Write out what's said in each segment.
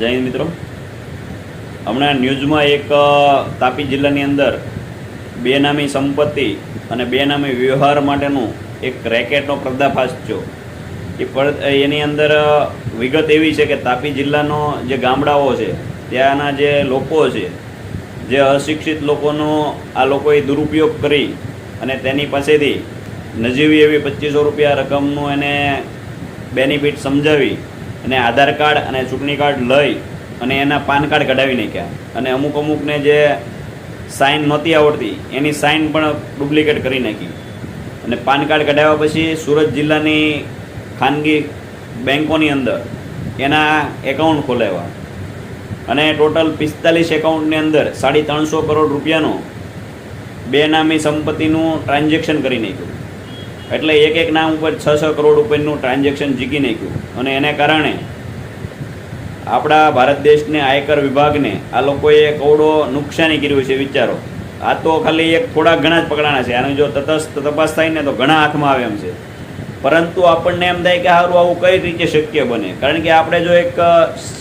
જય મિત્રો. હમણાં ન્યૂઝમાં એક તાપી જિલ્લાની અંદર બેનામી સંપત્તિ અને બેનામી વ્યવહાર માટેનું એક રેકેટનો પર્દાફાશ થયો. એ એની અંદર વિગત એવી છે કે તાપી જિલ્લાનો જે ગામડાઓ છે, ત્યાંના જે લોકો છે, જે અશિક્ષિત લોકોનો આ લોકોએ દુરુપયોગ કરી અને તેની પાસેથી નજીવી એવી પચીસો રૂપિયા રકમનું એને બેનિફિટ સમજાવી અને આધાર કાર્ડ અને ચૂંટણી કાર્ડ લઈ અને એના પાન કાર્ડ કઢાવી નાખ્યા. અને અમુક અમુકને જે સાઇન નહોતી આવડતી, એની સાઇન પણ ડુપ્લિકેટ કરી નાખી. અને પાન કાર્ડ કઢાવ્યા પછી સુરત જિલ્લાની ખાનગી બેન્કોની અંદર એના એકાઉન્ટ ખોલાવ્યા. અને ટોટલ પિસ્તાલીસ એકાઉન્ટની અંદર સાડી ત્રણસો કરોડ રૂપિયાનું બેનામી સંપત્તિનું ટ્રાન્ઝેક્શન કરી નાખ્યું. એટલે એક એક નામ ઉપર છ છ કરોડ રૂપિયાનું ટ્રાન્ઝેક્શન જીકી નાખ્યું. અને એને કારણે આપણા ભારત દેશને આયકર વિભાગને આ લોકોએ કરોડો નુકસાની કર્યું છે, વિચારો. આ તો ખાલી એક થોડા ઘણા જ પકડાણા છે. આની જો તટસ્થ તપાસ થાય ને તો ઘણા હાથમાં આવે એમ છે. પરંતુ આપણને એમ થાય કે સારું આવું કઈ રીતે શક્ય બને? કારણ કે આપણે જો એક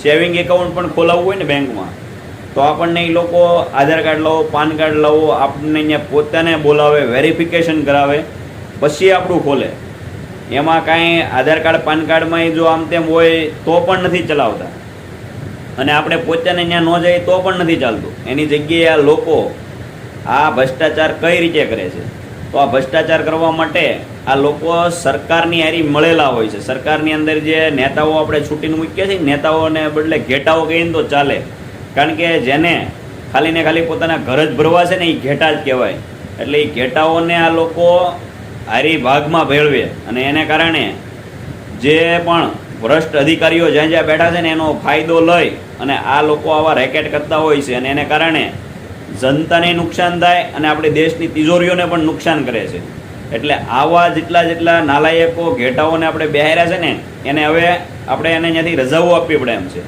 સેવિંગ એકાઉન્ટ પણ ખોલાવવું હોય ને બેંકમાં, તો આપણને એ લોકો આધાર કાર્ડ લાવો, પાન કાર્ડ લાવો, આપણને અહીંયા પોતાને બોલાવે વેરિફિકેશન કરાવે પછી આપણું ખોલે. એમાં કાંઈ આધાર કાર્ડ, પાન કાર્ડમાં જો આમ તેમ હોય તો પણ નથી ચલાવતા. અને આપણે પોતાને ત્યાં ન જઈએ તો પણ નથી ચાલતું. એની જગ્યાએ આ લોકો આ ભ્રષ્ટાચાર કઈ રીતે કરે છે? તો આ ભ્રષ્ટાચાર કરવા માટે આ લોકો સરકારની હારી મળેલા હોય છે. સરકારની અંદર જે નેતાઓ આપણે છૂટીને મૂકીએ છીએ નેતાઓને બદલે ઘેટાઓ કહીને તો ચાલે. કારણ કે જેને ખાલી ને ખાલી પોતાના ઘર જ ભરવા છે ને એ ઘેટા જ કહેવાય. એટલે એ ઘેટાઓને આ લોકો ભાગમાં ભેળવે અને એને કારણે જે પણ ભ્રષ્ટ અધિકારીઓ જ્યાં જ્યાં બેઠા છે ને એનો ફાયદો લઈ અને આ લોકો આવા રેકેટ કરતા હોય છે અને એને કારણે જનતાને નુકસાન થાય અને આપણે દેશની તિજોરીઓને પણ નુકસાન કરે છે. એટલે આવા જેટલા જેટલા નાલાયકો ઘેટાઓને આપણે બેહાર્યા છે ને, એને હવે આપણે એને ત્યાંથી રજાઓ આપવી પડે એમ છે.